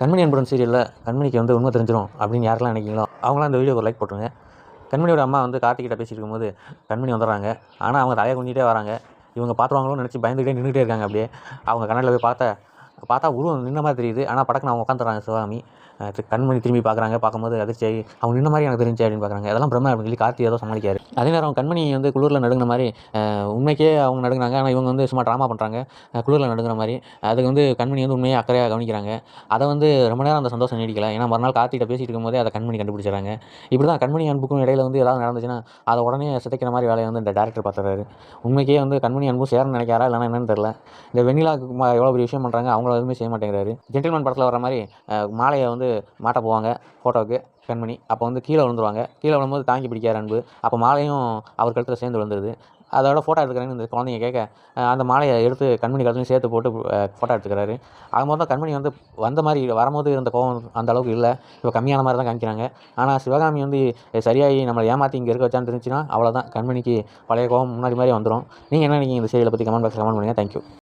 கண்மணி அன்புடன் சீரியலில் கண்மணிக்கு வந்து உண்மை தெரிஞ்சிடும் அப்படின்னு யாரெல்லாம் நினைக்கிறீங்களோ அவங்களாம் அந்த வீடியோக்கு ஒரு லைக் போட்டுருங்க. கண்மணியோட அம்மா வந்து கார்த்திகிட்ட பேசிட்டு இருக்கும்போது கண்மணி வந்துடுறாங்க. ஆனால் அவங்க தலையை குஞ்சிட்டே வராங்க. இவங்க பார்த்துருவாங்களோன்னு நினச்சி பயந்துக்கிட்டே நின்றுட்டே இருக்காங்க அப்படியே. அவங்க கண்ணாடியில் போய் பார்த்தா பார்த்தா உருவம் நின்ன மாதிரி தெரியுது. ஆனால் படக்கு அவங்க உட்காந்துறாங்க சிவகாமி. கண்மணி திரும்பி பார்க்குறாங்க பார்க்கும்போது அதிர்ச்சி அவங்க நின்ன மாதிரி எனக்கு தெரிஞ்சு அப்படின்னு பார்க்குறாங்க. அதெல்லாம் பிரம்மா அப்படின்னு சொல்லி கார்த்தி ஏதோ சமாளிக்காரு அதே நேரம் கண்மணி வந்து குளிரில் நடுங்கின மாதிரி உண்மைக்கே அவங்க நடுங்கினாங்க ஆனால் இவங்க வந்து சும்மா ட்ராமா பண்ணுறாங்க குளிரில் நடுங்கிற மாதிரி. அதுக்கு வந்து கண்மணி வந்து உண்மையாக அக்கறையாக கவனிக்கிறாங்க. அதை வந்து ரொம்ப நேரம் அந்த சந்தோஷம் நீடிக்கல. ஏன்னா மறுநாள் கார்த்திகிட்ட பேசிட்டு இருக்கும்போதே அதை கண்மணி கண்டுபிடிச்சாங்க இப்படி தான் கண்மணி அன்புக்கும் இடையில வந்து ஏதாவது நடந்துச்சுன்னா அதை உடனே சிதைக்கிற மாதிரி வேலையை வந்து இந்த டேரக்டர் பார்த்துறாரு உண்மைக்கே வந்து கண்மணி அன்பும் சேரன்னு நினைக்காரா இல்லைன்னா என்னன்னு தெரியல. இந்த வெண்ணிலா எவ்வளோ பெரிய விஷயம் பண்ணுறாங்க அவங்க அவங்கள எதுவுமே செய்ய மாட்டேங்கிறாரு. ஜென்டில்மேன் படத்தில் வர மாதிரி மாலையை வந்து மாட்ட போவாங்க ஃபோட்டோவுக்கு கண்மணி அப்போ வந்து கீழே விழுந்துருவாங்க. கீழே விழும்போது தாங்கி பிடிக்கார் அன்பு. அப்போ மாலையும் அவர் கழுத்தில் சேர்ந்து விழுந்துருது. அதோட ஃபோட்டோ எடுத்துக்கிறேன்னு இந்த குழந்தைங்க கேட்க அந்த மாலையை எடுத்து கண்மணி கழுத்துலையும் சேர்த்து போட்டு ஃபோட்டோ எடுத்துக்கிறாரு. ஆகும்போது தான் கண்மணி வந்து வந்த மாதிரி வரும்போது இருந்த கோவம் அந்த அளவுக்கு இல்லை. இப்போ கம்மியான மாதிரி தான் காமிக்கிறாங்க. ஆனால் சிவகாமி வந்து சரியாகி நம்மளை ஏமாற்றி இங்கே இருக்க வச்சான்னு தெரிஞ்சுன்னா அவ்வளோதான் கண்மணிக்கு பழைய கோவம் முன்னாடி மாதிரி வந்துடும் நீங்கள் என்ன நீங்கள் இந்த சீரியலை பற்றி கமெண்ட் பாக்ஸ் கமெண்ட் பண்ணுங்கள் தேங்க்யூ